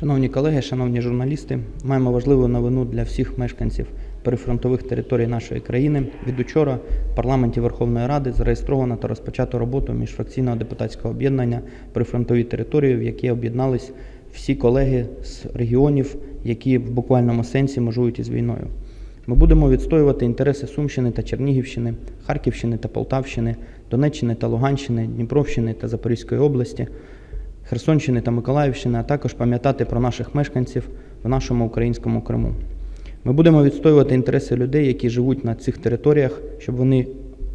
Шановні колеги, шановні журналісти, маємо важливу новину для всіх мешканців перифронтових територій нашої країни. Від учора в парламенті Верховної Ради зареєстровано та розпочато роботу міжфракційного депутатського об'єднання прифронтові території, в які об'єднались всі колеги з регіонів, які в буквальному сенсі межують із війною. Ми будемо відстоювати інтереси Сумщини та Чернігівщини, Харківщини та Полтавщини, Донеччини та Луганщини, Дніпровщини та Запорізької області, Херсонщини та Миколаївщини, а також пам'ятати про наших мешканців в нашому українському Криму. Ми будемо відстоювати інтереси людей, які живуть на цих територіях, щоб вони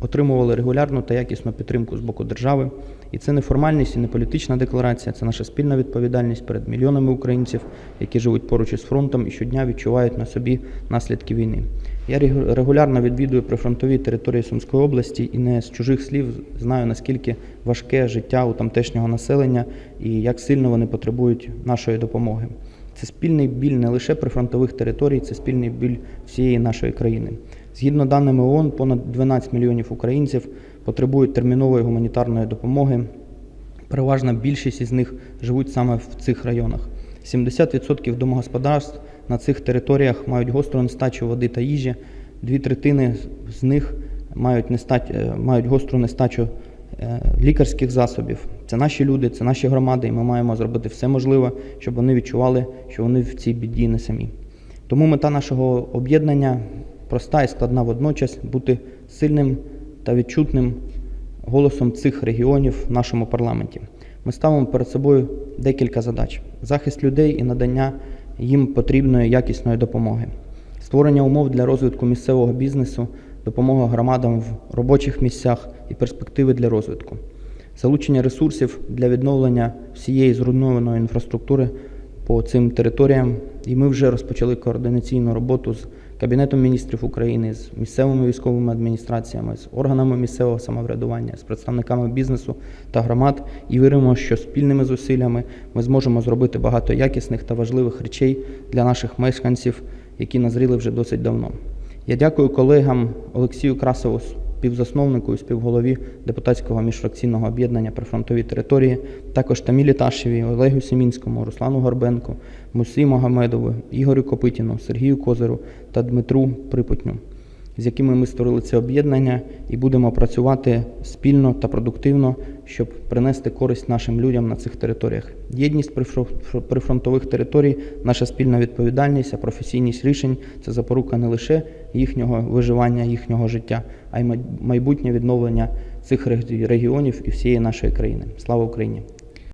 отримували регулярну та якісну підтримку з боку держави. І це не формальність і не політична декларація, це наша спільна відповідальність перед мільйонами українців, які живуть поруч із фронтом і щодня відчувають на собі наслідки війни. Я регулярно відвідую прифронтові території Сумської області і не з чужих слів знаю, наскільки важке життя у тамтешнього населення і як сильно вони потребують нашої допомоги. Це спільний біль не лише прифронтових територій, це спільний біль всієї нашої країни. Згідно даними ООН, понад 12 мільйонів українців потребують термінової гуманітарної допомоги. Переважна більшість із них живуть саме в цих районах. 70% домогосподарств на цих територіях мають гостру нестачу води та їжі. Дві третини з них мають, нестач... е, мають гостру нестачу е, лікарських засобів. Це наші люди, це наші громади, і ми маємо зробити все можливе, щоб вони відчували, що вони в цій біді не самі. Тому мета нашого об'єднання проста і складна водночас бути сильним та відчутним голосом цих регіонів в нашому парламенті. Ми ставимо перед собою декілька задач: захист людей і надання їм потрібної якісної допомоги, створення умов для розвитку місцевого бізнесу, допомога громадам в робочих місцях і перспективи для розвитку, залучення ресурсів для відновлення всієї зруйнованої інфраструктури по цим територіям. І ми вже розпочали координаційну роботу з Кабінетом міністрів України, з місцевими військовими адміністраціями, з органами місцевого самоврядування, з представниками бізнесу та громад і віримо, що спільними зусиллями ми зможемо зробити багато якісних та важливих речей для наших мешканців, які назріли вже досить давно. Я дякую колегам Олексію Красову, співзасновнику і співголові депутатського міжфракційного об'єднання прифронтові території, також Тамілі Ташеві, Олегу Семінському, Руслану Горбенку, Мусі Магомедову, Ігорю Копитіну, Сергію Козиру та Дмитру Припутню, з якими ми створили це об'єднання і будемо працювати спільно та продуктивно, щоб принести користь нашим людям на цих територіях. Єдність прифро- прифронтових територій, наша спільна відповідальність, а професійність рішень це запорука не лише їхнього виживання, їхнього життя, а й майбутнє відновлення цих регіонів і всієї нашої країни. Слава Україні!